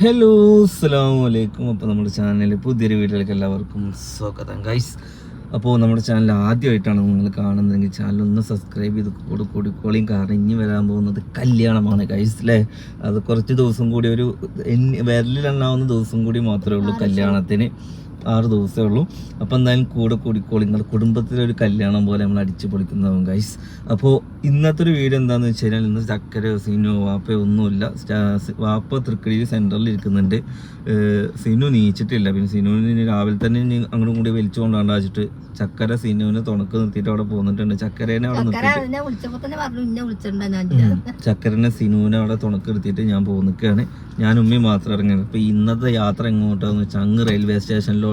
Hello അസ്സാം വലൈക്കും അപ്പോൾ നമ്മുടെ ചാനലിൽ പുതിയൊരു വീട്ടിലേക്ക് എല്ലാവർക്കും സ്വാഗതം ഗൈസ് അപ്പോൾ നമ്മുടെ ചാനൽ ആദ്യമായിട്ടാണ് നിങ്ങൾ കാണുന്നതെങ്കിൽ ചാനൽ ഒന്ന് സബ്സ്ക്രൈബ് ചെയ്ത് കൂടെ കൂടിക്കോളിയും കാരണം ഇനി വരാൻ പോകുന്നത് കല്യാണമാണ് ഗൈസ് അല്ലേ അത് കുറച്ച് ദിവസം കൂടി ഒരു വിരലിലെണ്ണാവുന്ന ദിവസം കൂടി മാത്രമേ ഉള്ളൂ കല്യാണത്തിന്. ആറ് ദിവസമേ ഉള്ളൂ. അപ്പോൾ എന്തായാലും കൂടെ കൂടിക്കോളി നിങ്ങളുടെ കുടുംബത്തിലൊരു കല്യാണം പോലെ നമ്മൾ അടിച്ചു പൊളിക്കുന്നതാവും ഗൈസ് അപ്പോൾ ഇന്നത്തെ ഒരു വീഡിയോ എന്താണെന്ന് വെച്ച് കഴിഞ്ഞാൽ ഇന്ന് ചക്കര സിനു വാപ്പ ഒന്നുമില്ല. വാപ്പ തൃക്കടിയിൽ സെന്ററിൽ ഇരിക്കുന്നുണ്ട്. സിനു നീച്ചിട്ടില്ല. പിന്നെ സിനുവിന് രാവിലെ തന്നെ അങ്ങോട്ടും കൂടി വലിച്ചു കൊണ്ടാണ്ടാച്ചിട്ട് ചക്കര സിനുവിനെ തുണക്ക് നിർത്തിയിട്ട് അവിടെ പോന്നിട്ടുണ്ട്. ചക്കരേനെ അവിടെ നിർത്തിയിട്ട്. ചക്കരനെ സിനുവിനെ അവിടെ തുണക്ക് എടുത്തിട്ട് ഞാൻ പോകുന്നൊക്കെയാണ് ഞാൻ ഉമ്മയും മാത്രം ഇറങ്ങിയത് അപ്പോൾ ഇന്നത്തെ യാത്ര എങ്ങോട്ടാന്ന് വെച്ചാൽ അങ്ങ് റെയിൽവേ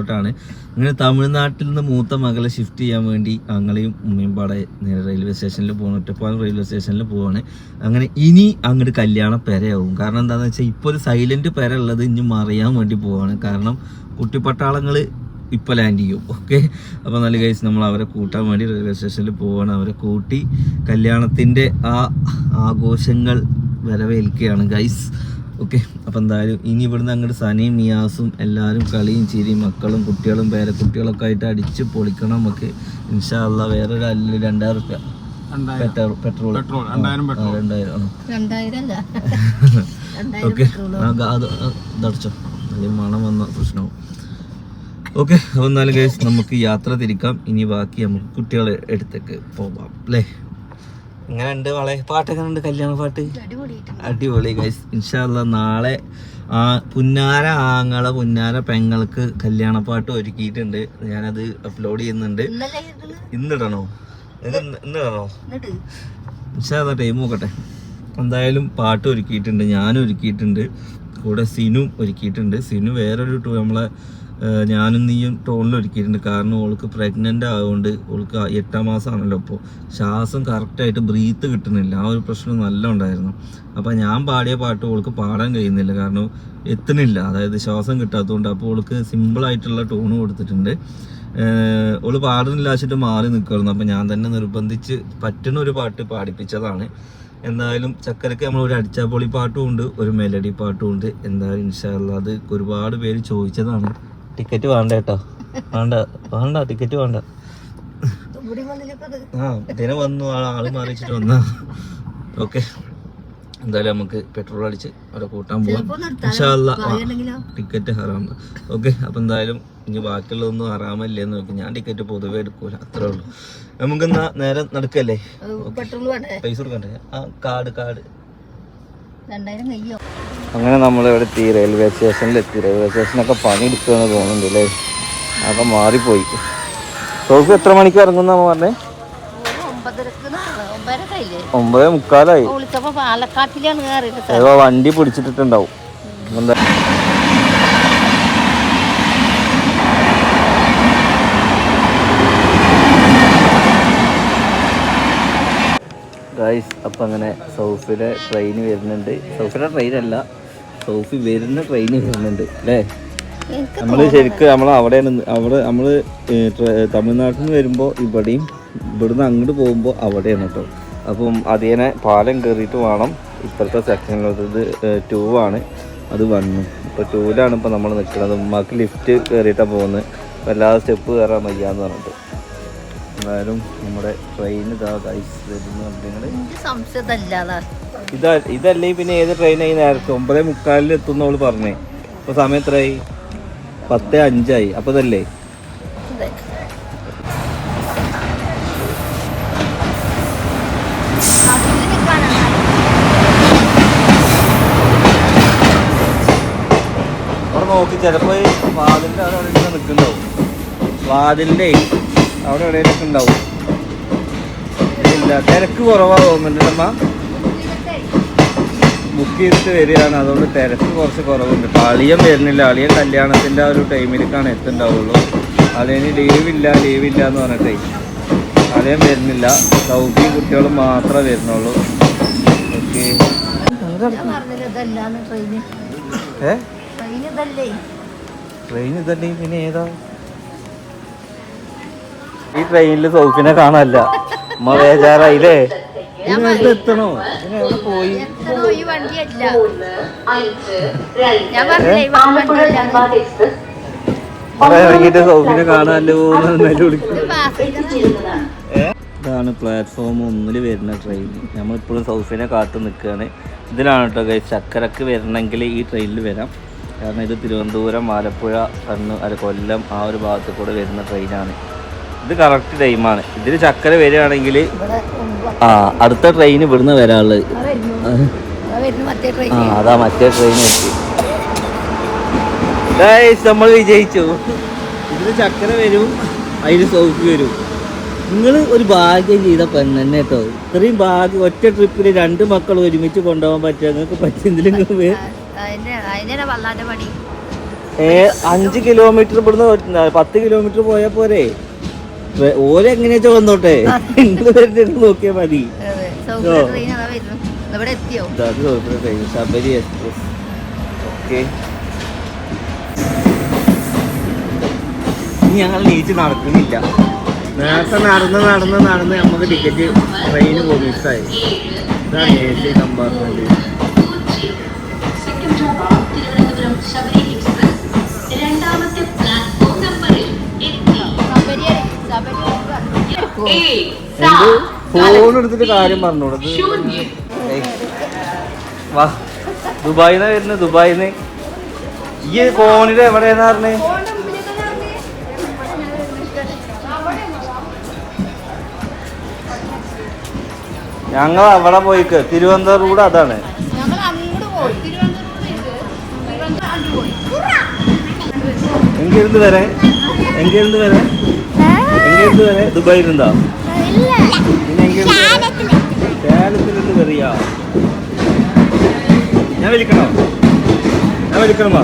സ്റ്റേഷനിലോട്ടാണ് അങ്ങനെ തമിഴ്നാട്ടിൽ നിന്ന് മൂത്ത മകളെ ഷിഫ്റ്റ് ചെയ്യാൻ വേണ്ടി അങ്ങളെയും ഉമ്മയും പാടെ നേരെ റെയിൽവേ സ്റ്റേഷനിൽ പോകണം ഒറ്റപ്പാലം റെയിൽവേ സ്റ്റേഷനിൽ പോവാണ്. അങ്ങനെ ഇനി അങ്ങോട്ട് കല്യാണ പെരയാവും. കാരണം എന്താണെന്ന് വെച്ചാൽ ഇപ്പോൾ ഒരു സൈലന്റ് പെര ഉള്ളത് ഇനി മറിയാൻ വേണ്ടി പോവാണ്. കാരണം കുട്ടിപ്പട്ടാളങ്ങൾ ഇപ്പോൾ ലാൻഡ് ചെയ്യും. ഓക്കെ അപ്പോൾ നല്ല കേസ് നമ്മൾ അവരെ കൂട്ടാൻ വേണ്ടി റെയിൽവേ സ്റ്റേഷനിൽ പോവാണ്. അവരെ കൂട്ടി കല്യാണത്തിന്റെ ആ ആഘോഷങ്ങൾ വരവേൽക്കുകയാണ് ഗൈസ് ഓക്കെ അപ്പോൾ എന്തായാലും ഇനി ഇവിടുന്ന് അങ്ങോട്ട് സനയും നിയാസും എല്ലാവരും കളിയും ചിരിയും മക്കളും കുട്ടികളും പേരക്കുട്ടികളൊക്കെ ആയിട്ട് അടിച്ച് പൊളിക്കണം നമുക്ക് ഇൻഷാല്ല വേറെ ഒരു അല്ല രണ്ടായിരം റുപ്യ. Petrol petrol. രണ്ടായിരം ഓക്കെ പെട്രോൾ. അത് ഇതടച്ചോ. അല്ലെങ്കിൽ മണം വന്ന പ്രശ്നവും. ഓക്കെ അപ്പോൾ എന്നാലും കേസ് നമുക്ക് യാത്ര തിരിക്കാം. ഇനി ബാക്കി നമുക്ക് കുട്ടികളെ എടുത്തേക്ക് പോവാം. അല്ലേ? എങ്ങനെ ഉണ്ട് വളെ പാട്ടൊക്കെ ഉണ്ട് കല്യാണ പാട്ട്. അടിപൊളി ഗൈസ് ഇൻഷാല്ല നാളെ ആ പുന്നാര ആങ്ങള പുന്നാര പെങ്ങൾക്ക് കല്യാണ പാട്ട് ഒരുക്കിയിട്ടുണ്ട്. ഞാനത് അപ്ലോഡ് ചെയ്യുന്നുണ്ട്. ഇന്നിടണോ? ഇന്നിടണോ? ഇൻഷാല്ല ടൈം നോക്കട്ടെ. എന്തായാലും പാട്ട് ഒരുക്കിയിട്ടുണ്ട് ഞാനും ഒരുക്കിയിട്ടുണ്ട്. കൂടെ സിനു ഒരുക്കിയിട്ടുണ്ട്. സിനു വേറൊരു ടൂ നമ്മളെ ഞാനും നീയും ടോണിൽ ഒരുക്കിയിട്ടുണ്ട്. കാരണം ഓൾക്ക് പ്രഗ്നന്റ് ആയതുകൊണ്ട് ഓൾക്ക് എട്ടാം മാസമാണല്ലോ അപ്പോൾ ശ്വാസം കറക്റ്റായിട്ട് ബ്രീത്ത് കിട്ടുന്നില്ല. ആ ഒരു പ്രശ്നം നല്ല ഉണ്ടായിരുന്നു. അപ്പോൾ ഞാൻ പാടിയ പാട്ട് ഓൾക്ക് പാടാൻ കഴിയുന്നില്ല. കാരണം എത്തുന്നില്ല. അതായത് ശ്വാസം കിട്ടാത്തതുകൊണ്ട് അപ്പോൾ ഓൾക്ക് സിമ്പിളായിട്ടുള്ള ടോൺ കൊടുത്തിട്ടുണ്ട്. ഓൾ പാടുന്നില്ല വെച്ചിട്ട് മാറി നിൽക്കുമായിരുന്നു അപ്പോൾ ഞാൻ തന്നെ നിർബന്ധിച്ച് പറ്റുന്ന ഒരു പാട്ട് പാടിപ്പിച്ചതാണ്. എന്തായാലും ചക്കരക്ക് നമ്മൾ ഒരു അടിച്ചാപ്പൊളി പാട്ടും ഉണ്ട് ഒരു മെലഡി പാട്ടും ഉണ്ട്. എന്തായാലും ഇൻഷാല്ല അത് ഒരുപാട് പേര് ചോദിച്ചതാണ്. ടിക്കറ്റ് വേണ്ട കേട്ടോ വേണ്ട വേണ്ട ടിക്കറ്റ് വേണ്ട. ആ ഇതിനെ വന്നു ആ ആൾ മാറിച്ചിട്ട് വന്ന. ഓക്കെ. എന്തായാലും നമുക്ക് പെട്രോൾ അടിച്ച് അവിടെ കൂട്ടാൻ പോവാം. ഇൻഷാല്ല ടിക്കറ്റ് ഹറാം. ഓക്കെ അപ്പം എന്തായാലും ഇനി ബാക്കിയുള്ളതൊന്നും ഹറാമല്ലേന്ന് നോക്കി. ഞാൻ ടിക്കറ്റ് പൊതുവെ എടുക്കൂല അത്രേ ഉള്ളൂ. നമുക്ക് എന്നാ നേരെ നടക്കല്ലേ? പൈസ കൊടുക്കണ്ടേ? ആ കാർഡ് കാർഡ്. രണ്ടായിരം കയ്യോ? അങ്ങനെ നമ്മൾ ഇവിടെ എത്തി റെയിൽവേ സ്റ്റേഷനിൽ എത്തി റെയിൽവേ സ്റ്റേഷനൊക്കെ പണി എടുക്കുകയെന്ന് തോന്നുന്നുണ്ട് അല്ലേ? അതൊക്കെ മാറിപ്പോയി. സോഫി എത്ര മണിക്ക് ഇറങ്ങുന്ന പറഞ്ഞേ? ഒമ്പത് മുക്കാലായി. ഏതോ വണ്ടി പിടിച്ചിട്ടിട്ടുണ്ടാവും. എന്താ? ഗൈസ് അപ്പം അങ്ങനെ സൗഫിലെ ട്രെയിൻ വരുന്നുണ്ട്. സൗഫിലെ ട്രെയിൻ അല്ല. സൗഫി വരുന്ന ട്രെയിൻ വരുന്നുണ്ട് അല്ലേ? നമ്മൾ ശരിക്കും നമ്മൾ അവിടെ അവിടെ നമ്മൾ തമിഴ്നാട്ടിൽ നിന്ന് വരുമ്പോൾ ഇവിടെയും ഇവിടുന്ന് അങ്ങോട്ട് പോകുമ്പോൾ അവിടെയാണ് കേട്ടോ അപ്പം അതിനെ പാലം കയറിയിട്ട് വേണം. ഇപ്പോഴത്തെ സെക്ഷനിലോട്ട് ഇത് ടൂ ആണ്. അത് വന്നു. ഇപ്പോൾ ടൂവിലാണ് ഇപ്പോൾ നമ്മൾ നിൽക്കുന്നത് ഉമ്മാക്ക് ലിഫ്റ്റ് കയറിയിട്ടാണ് പോകുന്നത്. അപ്പോൾ എല്ലാ സ്റ്റെപ്പ് കയറാൻ വയ്യാന്ന് പറഞ്ഞിട്ട്. എന്തായാലും നമ്മുടെ ട്രെയിൻ ഇതാ ഗൈസ് വരുന്നു നിങ്ങൾ സംശയതല്ലാതാ. ഇതാ ഇതല്ലേ പിന്നെ ഏത് ട്രെയിനായി നേരത്തെ ഒമ്പതേ മുക്കാലിൽ എത്തുന്ന അവൾ പറഞ്ഞേ. അപ്പോൾ സമയം എത്രയായി പത്ത് അഞ്ചായി. അപ്പൊ ഇതല്ലേ? നോക്കി ചിലപ്പോ വാതിലിന്റെ അവിടെ എവിടെ നിൽക്കുന്നുണ്ടാവും. വാതിലിന്റെ അവിടെ എവിടെയൊക്കെ ഉണ്ടാവും. തിരക്ക് കുറവാ തോന്നുന്നുണ്ട് അമ്മ. ബുക്ക് ചെയ്തിട്ട് വരികയാണ്. അതുകൊണ്ട് തിരക്ക് കുറച്ച് കുറവുണ്ട്. ഇപ്പം അളിയൻ വരുന്നില്ല. അളിയൻ കല്യാണത്തിന്റെ ആ ഒരു ടൈമിലേക്കാണ് എത്തുണ്ടാവുള്ളൂ. അളിയന് ലീവില്ല ലീവില്ല എന്ന് പറഞ്ഞിട്ടേ. അളിയൻ വരുന്നില്ല. സൗദി കുട്ടികളും മാത്രമേ വരുന്നുള്ളൂ. ഓക്കെ. ഏ? ട്രെയിൻ ഇതല്ലേ ട്രെയിൻ ഇതല്ലേ? പിന്നെ ഏതാ? ഈ ട്രെയിനിൽ സൗഫിനെ കാണാനല്ല. അമ്മ ബേജാറായില്ലേ? എത്തണോ? എവിടെ പോയി? ഈ വണ്ടിയല്ല. ഞാൻ പറഞ്ഞില്ലേ ഇറങ്ങിയിട്ട് സൗഫിനെ ഇതാണ് പ്ലാറ്റ്ഫോം ഒന്നിൽ വരുന്ന ട്രെയിൻ നമ്മളിപ്പോഴും സൗഫിനെ കാത്തു നിൽക്കുകയാണ് ഇതിലാണ് കേട്ടോ ചക്കരക്ക് വരണമെങ്കിൽ ഈ ട്രെയിനിൽ വരാം. കാരണം ഇത് തിരുവനന്തപുരം ആലപ്പുഴ കണ്ണൂർ അല്ല കൊല്ലം ആ ഒരു ഭാഗത്ത് കൂടെ വരുന്ന ട്രെയിനാണ് ഇത് കറക്റ്റ് ടൈമാണ് ഇതിൽ ചക്കര വരികയാണെങ്കിൽ ആ അടുത്ത ട്രെയിൻ ഇവിടുന്ന് വരാനുള്ളത്. ആ അതാ മറ്റേ ട്രെയിൻ എത്തി. നമ്മൾ വിജയിച്ചു. ഇതിന് ചക്കര വരും അതിന് സൗഖ്യം വരും. നിങ്ങൾ ഒരു ഭാഗ്യം ചെയ്ത പെണ്ണെന്നെ കേട്ടോ. ഇത്രയും ഭാഗ്യം ഒറ്റ ട്രിപ്പിൽ രണ്ട് മക്കൾ ഒരുമിച്ച് കൊണ്ടുപോകാൻ പറ്റുക നിങ്ങൾക്ക് പറ്റിയെങ്കിലും ഏ അഞ്ച് കിലോമീറ്റർ ഇവിടുന്ന് പത്ത് കിലോമീറ്റർ പോയാൽ പോരെ? ഓരെങ്ങനെയാ വന്നോട്ടെ നോക്കിയാ മതി. Sabari express okay. ഞങ്ങൾ നീച്ച് നടക്കുന്നില്ല. നേരത്തെ നടന്ന് നടന്ന് നടന്ന് നമുക്ക് ടിക്കറ്റ് ട്രെയിന് പോകും മിസ്സായി ഇതാണ് എ സി കമ്പാർട്ട്മെന്റ് എന്ത്? ഫോൺ എടുത്തിട്ട് കാര്യം പറഞ്ഞോളൂ. വാ ദുബായിന്ന് വരുന്നത് ദുബായിന്ന്. ഈ ഫോണിൽ എവിടെയെന്നാ പറഞ്ഞേ? ഞങ്ങൾ അവിടെ പോയിക്ക്. തിരുവനന്തപുരം കൂടെ അതാണ്. എങ്കിരുന്ന് വരെ. എങ്കിരുന്ന് വരെ. എങ്ങനെയുണ്ട് വരെ? ദുബായിലുണ്ടോ? പിന്നെ കേരളത്തിലുണ്ട് ഞാൻ വിളിക്കണോ? ഞാൻ വിളിക്കണമോ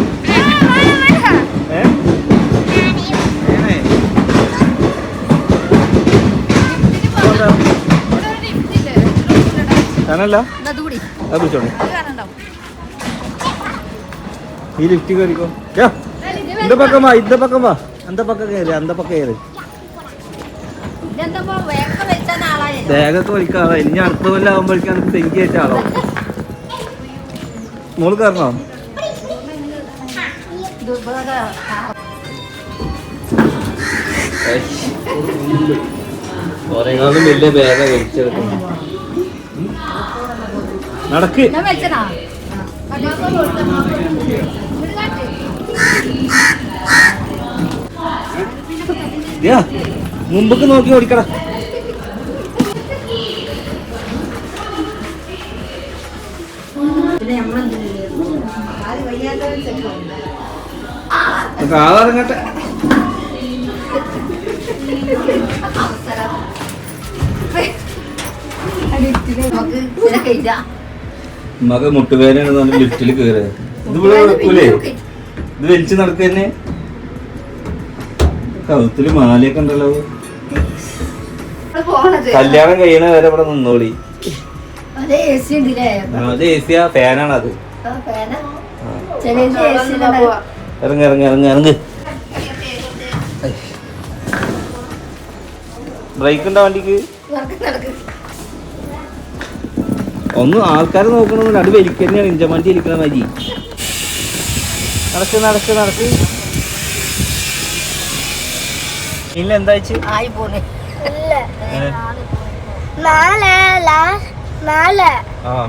ഞാനല്ല. ഈ ലിഫ്റ്റ് കയറിക്കോ. എന്താ പക്കം വാ ഇന്ന പക്കം വാ. അന്ത പക്കം കയറി അന്ത പക്കം കയറി. ബാഗൊക്കെ വലിക്കാതെ ഇനി അടുത്ത കൊല്ലം ആകുമ്പോഴേക്കാണ് തെങ്കി ആളോ മോൾ കയറണോ വലിയ ബാഗ നടക്ക്. ഞാൻ വെച്ചനാ യാ മുമ്പക്ക് നോക്കി ഓടിക്കട. ഇതിനെ കഴിച്ചാ മക മുട്ടുവേദന ലിഫ്റ്റിൽ കയറുക ഇത് ഇവിടെ വെക്കൂലേ ഇത് വലിച്ചു നടക്കന്നെ. കഴുത്തിൽ മാലയൊക്കെ ഉണ്ടല്ലോ. കല്യാണം കഴിയണ വരെ ഇവിടെ നിന്നോളി. അത് എ സിയാ ഫാനാണ് ഇറങ്ങ ഇറങ്ങ ഇറങ്ങ ബ്രേക്ക് ഉണ്ടോ വണ്ടിക്ക്? ഒന്ന് ആൾക്കാർ നോക്കണമെന്ന് രണ്ട് വലിക്കന്നെയാണ് ഇഞ്ച വണ്ടി ഇരിക്കണ മതി നടക്ക് നടക്ക് നടക്ക്. ഇല്ല എന്താ ആയി പോണേ. നാളെ. மேல.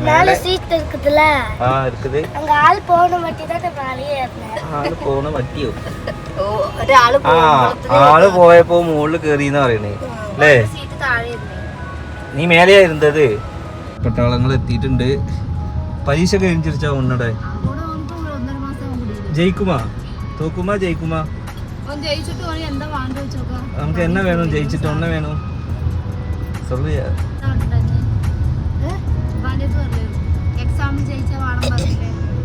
மேல சீட் இருக்குதுல ஆ இருக்குது. அங்க ஆள் போன வட்டி தான் மேலயே இருந்தேன் ആൾ പോണ പറ്റിയോ ഒരാൾ ആ ആൾ പോയപ്പോ മുകളിൽ കേറിന്ന് പറയണേ. അല്ലേ സീറ്റ് താഴെ നീ മേലെയാ ഇരുന്നത്? പട്ടാളങ്ങൾ എത്തിയിട്ടുണ്ട്. പരീക്ഷ കഴിഞ്ഞിരിച്ചാ ഉണ്ണടെ? ജയിക്കുമാ? തോക്കുമാ ജയിക്കുമാ? നമുക്ക് എന്നെ വേണം? ജയിച്ചിട്ട് ഒന്നെ വേണം? സൊല്ലിയാ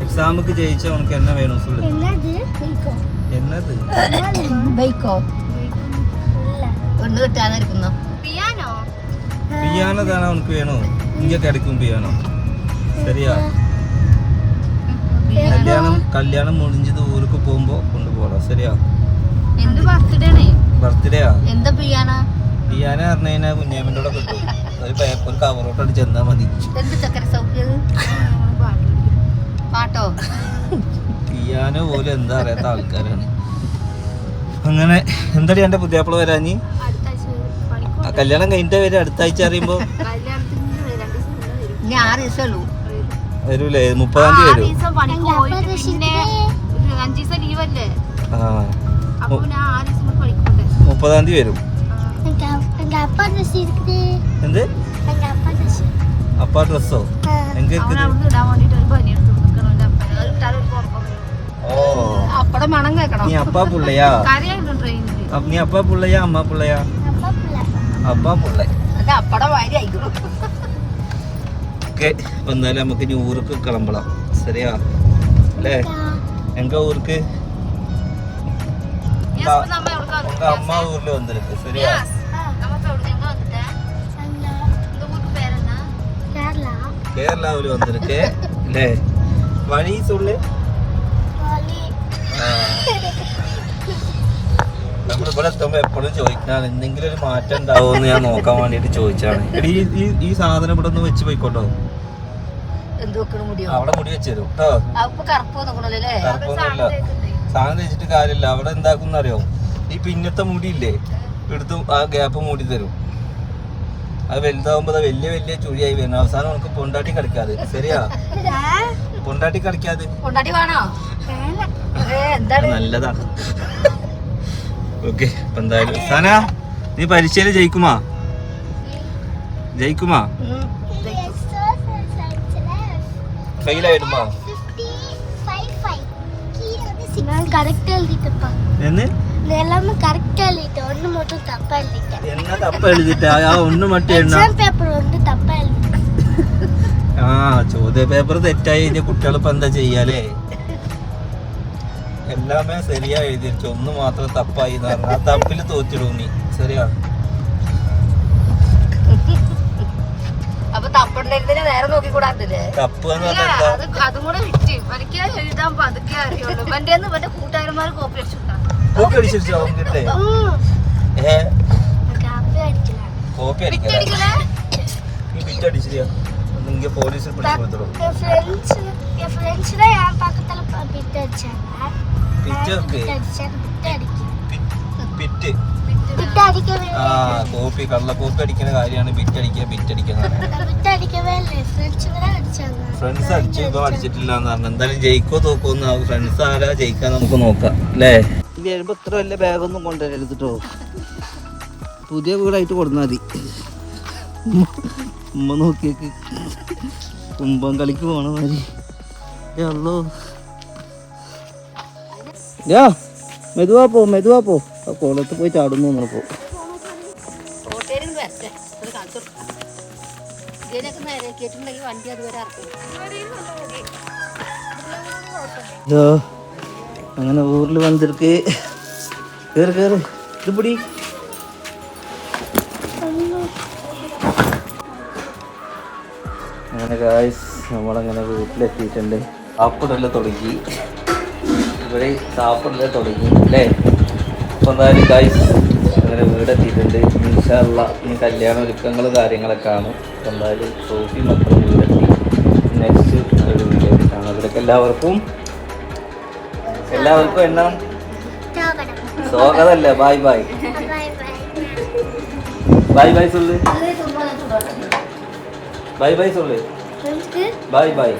എക്സാമുക്ക് ജയിച്ച ഉനക്ക് എന്നെ വേണം സുള്ളു എന്നത് ബൈക്കോ? പെണ്ണ് കിട്ടാതിരിക്കുന്നോ പിയാനോ? പിയാനോ താണോ ഉനക്ക് വേണോ? ഇങ്ങ കിടക്കും പിയാനോ. ശരിയാ. കല്യാണം കല്യാണം മുടിഞ്ഞത് ഊർക്ക് പോകുമ്പോ കൊണ്ടുപോകണം ശരിയാ. എന്ത് ബർത്ത്ഡേ കൂടെ കിട്ടും. ഒരു പേപ്പർ കവറോട്ട് അടിച്ചെന്നാ മതി. പാട്ടോ? ടിയാനെ പോലും എന്താ അറിയാത്ത ആൾക്കാരാണ്. അങ്ങനെ എന്താടി എന്റെ പുതിയാപ്പിള വരാഞ്ഞി? അടുത്ത ആഴ്ച വരും. കല്യാണം കഴിഞ്ഞിട്ട് വരും അടുത്ത ആഴ്ച അറിയുമ്പോ വരൂലേ മുപ്പതാം തീയതി വരും. മുപ്പതാം തീയതി വരും. എന്ത്? പണിക്ക് ഡ്രസ്സോ ദിവസം അപ്പടെ മണം കേൾക്കണം നീ അപ്പാ പുള്ളയാ കരയായിരുന്നു ട്രെയിനിൽ അപ്പ- നീ അപ്പാ പുള്ളയാ അമ്മ പുള്ളയാ அப்பா பிள்ளை അപ്പാ പുള്ള അത് അപ്പടെ വാരി ആയിക്കോളും ഓക്കെ അപ്പൊ എന്തായാലും നമുക്ക് ഇനി ഊർക്ക് കിളമ്പളാം ശരിയാ അല്ലേ എങ്ക ഊർക്ക് നമ്മ എവിടെ உங்க அம்மா ஊர்ல வந்திருக்கு சரியா നമുക്ക് എവിടെ നമ്മൾ ഇവിടെ എത്തുമ്പോ എപ്പോഴും ചോദിക്കണം എന്തെങ്കിലും ഒരു മാറ്റം ഉണ്ടാവുമെന്ന് ഞാൻ നോക്കാൻ വേണ്ടിട്ട് ചോദിച്ചാണ് എടി ഈ- ഈ ഈ സാധനം ഇവിടെ ഒന്ന് വെച്ച് പോയിക്കോട്ടോ. അവിടെ മുടി വെച്ച് തരും കേട്ടോ അപ്പൊ കറുപ്പ് നോക്കണല്ലോ അല്ലേ കുഴപ്പമൊന്നുമില്ല സാധനം തേച്ചിട്ട് കാര്യമില്ല. അവിടെ എന്താക്കുന്ന അറിയോ ഈ പിന്നത്തെ മുടിയില്ലേ? എടുത്ത് ആ ഗ്യാപ്പ് മൂടി തരും. അത് വലുതാവുമ്പോ വലിയ വലിയ ചുഴിയായി വരുന്നു അവസാനം നമുക്ക് പൊണ്ടാട്ടി കളിക്കാതെ. ശരിയാ? പൊണ്ടാട്ടി കളിക്കാതെ. കൊണ്ടാട്ടി ഓക്കെ അപ്പൊ എന്തായാലും സന നീ പരീക്ഷയില് ജയിക്കുമാ ജയിക്കുമാ ഉം. ഫെയിൽ ആയിടുമാ நான் கரெக்டா எழுதிட்டப்பா എന്ന് நான் எல்லாமே கரெக்டா எழுதிட்டேன் ஒண்ணு மட்டும் தப்பா எழுதிட்டேன் എന്നാ തപ്പ എഴുതിട്ട് ആ ഒന്ന് മറ്റേ എണ്ണ எக்ஸாம் பேப்பர் வந்து தப்பா எழுதிட்டேன் ആ ചോദ്യ പേപ്പർ തെറ്റായി കഴിഞ്ഞാൽ കുട്ടികൾ ഇപ്പൊ എന്താ ചെയ്യാലേ എല്ലാമേ ശരിയാ എഴുതിയിരിച്ചു ഒന്ന് മാത്രം തപ്പായി എന്ന് പറഞ്ഞു. ആ തപ്പിൽ തോറ്റിടും നീ. ശരിയാണ് അപ്പൊ തപ്പണ്ടതിനെ നേരെ നോക്കിക്കൂടാത്തില്ലേ? എന്ന് പറഞ്ഞാൽ അത് കോപ്പി ഏ? കോപ്പി കോപ്പി കള്ളക്കോപ്പി അടിക്കുന്ന കാര്യമാണ് ബിറ്റടിക്കുക ബിറ്റടിക്കുന്ന ഫ്രണ്ട്സ് അടിച്ചോ അടിച്ചിട്ടില്ല പറഞ്ഞു എന്തായാലും ജയിക്കോ തോക്കോന്ന് ഫ്രണ്ട്സ് ആരാ ജയിക്കാൻ നമുക്ക് നോക്കാം അല്ലേ? വരുമ്പോ ഇത്ര വലിയ ബാഗൊന്നും കൊണ്ടുവരരുതിട്ടോ പുതിയ വീടായിട്ട് കൊടുന്നാൽ മതി. ഉമ്മ നോക്കിയേക്ക്. കുമ്പം കളിക്ക് പോണ മാതിരി. അല്ലോ ഇല്ലാ മെതുവാ പോ മെതുവാ പോ. കുളത്ത് പോയി ചാടുന്നു നമ്മളിപ്പോ അങ്ങനെ ഊരിൽ വന്നിരിക്ക്. കയറി കയറി ഇത് പിടി. അങ്ങനെ കായ്സ് നമ്മളങ്ങനെ വീട്ടിലെത്തിയിട്ടുണ്ട്. അപ്പടല്ല തുടങ്ങി. ഇവിടെ താപ്പറിൽ തുടങ്ങി അല്ലേ അപ്പോൾ എന്തായാലും ഗൈസ് അങ്ങനെ വീടെത്തിയിട്ടുണ്ട്. ഇൻഷാള്ള ഇനി കല്യാണ ഒരുക്കങ്ങൾ കാര്യങ്ങളൊക്കെ ആണ് അപ്പോൾ എന്തായാലും സോഫി മക്കൾ വീടെത്തി. നെക്സ്റ്റ് ഒരു വീഡിയോ കാണാം. ഇവരൊക്കെ എല്ലാവർക്കും എല്ലാവർക്കും എന്നാ? സ്വാഗതമല്ല ബായ് ബായ് ബായ് ബായ് സുള്ളു ബായ് ബായ് സുള്ളു ബായ് ബായ്